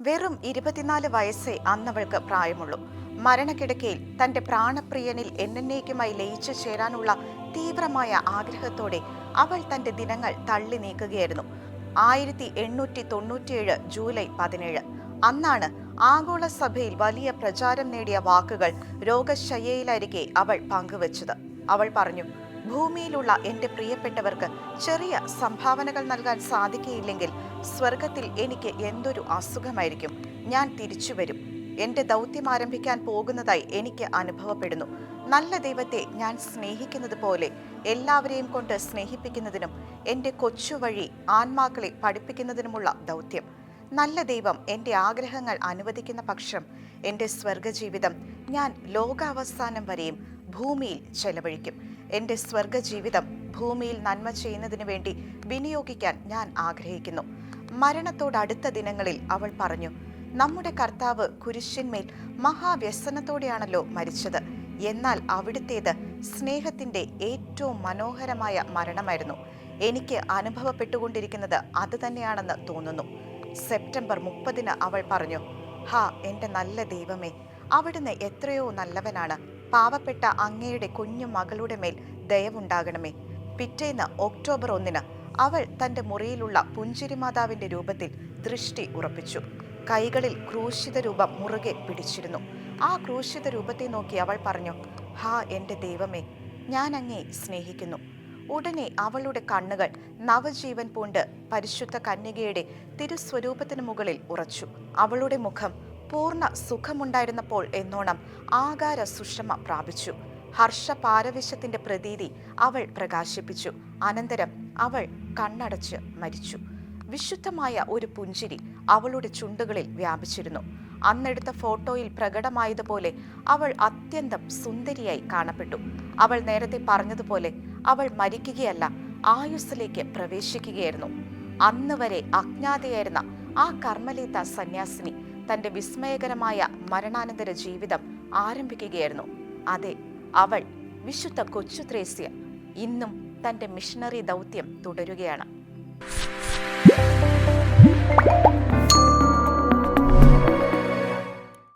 വെറും ഇരുപത്തിനാല് വയസ്സേ അന്നവൾക്ക് പ്രായമുള്ളൂ. മരണക്കിടക്കയിൽ തന്റെ പ്രാണപ്രിയനിൽ എന്നേക്കുമായി ലയിച്ചു ചേരാനുള്ള തീവ്രമായ ആഗ്രഹത്തോടെ അവൾ തന്റെ ദിനങ്ങൾ തള്ളി നീക്കുകയായിരുന്നു. ആയിരത്തി എണ്ണൂറ്റി തൊണ്ണൂറ്റിയേഴ് ജൂലൈ പതിനേഴ്. അന്നാണ് ആഗോള സഭയിൽ വലിയ പ്രചാരം നേടിയ വാക്കുകൾ രോഗശയ്യയിലായിരിക്കെ അവൾ പങ്കുവച്ചത്. അവൾ പറഞ്ഞു ഭൂമിയിലുള്ള എന്റെ പ്രിയപ്പെട്ടവർക്ക് ചെറിയ സംഭാവനകൾ നൽകാൻ സാധിക്കുകയില്ലെങ്കിൽ സ്വർഗത്തിൽ എനിക്ക് എന്തൊരു അസുഖമായിരിക്കും? ഞാൻ തിരിച്ചു വരും. എന്റെ ദൗത്യം ആരംഭിക്കാൻ പോകുന്നതായി എനിക്ക് അനുഭവപ്പെടുന്നു. നല്ല ദൈവത്തെ ഞാൻ സ്നേഹിക്കുന്നത് പോലെ എല്ലാവരെയും കൊണ്ട് സ്നേഹിപ്പിക്കുന്നതിനും എന്റെ കൊച്ചുവഴി ആത്മാക്കളെ പഠിപ്പിക്കുന്നതിനുമുള്ള ദൗത്യം. നല്ല ദൈവം എന്റെ ആഗ്രഹങ്ങൾ അനുവദിക്കുന്ന പക്ഷം എന്റെ സ്വർഗജീവിതം ഞാൻ ലോകാവസാനം വരെയും ഭൂമിയിൽ ചെലവഴിക്കും. എന്റെ സ്വർഗജീവിതം ഭൂമിയിൽ നന്മ ചെയ്യുന്നതിന് വേണ്ടി വിനിയോഗിക്കാൻ ഞാൻ ആഗ്രഹിക്കുന്നു. മരണത്തോടടുത്ത ദിനങ്ങളിൽ അവൾ പറഞ്ഞു നമ്മുടെ കർത്താവ് കുരിശിന്മേൽ മഹാവ്യസനത്തോടെയാണല്ലോ മരിച്ചത്. എന്നാൽ അവിടുത്തേത് സ്നേഹത്തിന്റെ ഏറ്റവും മനോഹരമായ മരണമായിരുന്നു. എനിക്ക് അനുഭവപ്പെട്ടുകൊണ്ടിരിക്കുന്നത് അത് തന്നെയാണെന്ന് തോന്നുന്നു. സെപ്റ്റംബർ മുപ്പതിന് അവൾ പറഞ്ഞു ഹാ എന്റെ നല്ല ദൈവമേ അവിടുന്ന് എത്രയോ നല്ലവനാണ്. പാവപ്പെട്ട അങ്ങയുടെ കുഞ്ഞു മകളുടെ മേൽ ദയവുണ്ടാകണമേ. പിറ്റേന്ന് ഒക്ടോബർ ഒന്നിന് അവൾ തന്റെ മുറിയിലുള്ള പുഞ്ചിരിമാതാവിന്റെ രൂപത്തിൽ ദൃഷ്ടി ഉറപ്പിച്ചു. കൈകളിൽ ക്രൂശിത രൂപം മുറുകെ പിടിച്ചിരുന്നു. ആ ക്രൂശിത രൂപത്തെ നോക്കി അവൾ പറഞ്ഞു ഹാ എന്റെ ദൈവമേ ഞാൻ അങ്ങേ സ്നേഹിക്കുന്നു. ഉടനെ അവളുടെ കണ്ണുകൾ നവജീവൻ പൂണ്ട് പരിശുദ്ധ കന്യകയുടെ തിരുസ്വരൂപത്തിന് മുകളിൽ ഉറച്ചു. അവളുടെ മുഖം പൂർണ സുഖമുണ്ടായിരുന്നപ്പോൾ എന്നോണം ആകാര സുഷമ പ്രാപിച്ചു. ഹർഷ പാരവശ്യത്തിന്റെ പ്രതീതി അവൾ പ്രകാശിപ്പിച്ചു. അനന്തരം അവൾ കണ്ണടച്ച് മരിച്ചു. വിശുദ്ധമായ ഒരു പുഞ്ചിരി അവളുടെ ചുണ്ടുകളിൽ വ്യാപിച്ചിരുന്നു. അന്നെടുത്ത ഫോട്ടോയിൽ പ്രകടമായതുപോലെ അവൾ അത്യന്തം സുന്ദരിയായി കാണപ്പെട്ടു. അവൾ നേരത്തെ പറഞ്ഞതുപോലെ അവൾ മരിക്കുകയല്ല ആയുസ്സിലേക്ക് പ്രവേശിക്കുകയായിരുന്നു. അന്ന് വരെ അജ്ഞാതയായിരുന്ന ആ കർമ്മലേത്ത സന്യാസിനി തന്റെ വിസ്മയകരമായ മരണാനന്തര ജീവിതം ആരംഭിക്കുകയായിരുന്നു. അതെ അവൾ വിശുദ്ധ കൊച്ചു ത്രേസ്യ ഇന്നും തന്റെ മിഷണറി ദൗത്യം തുടരുകയാണ്.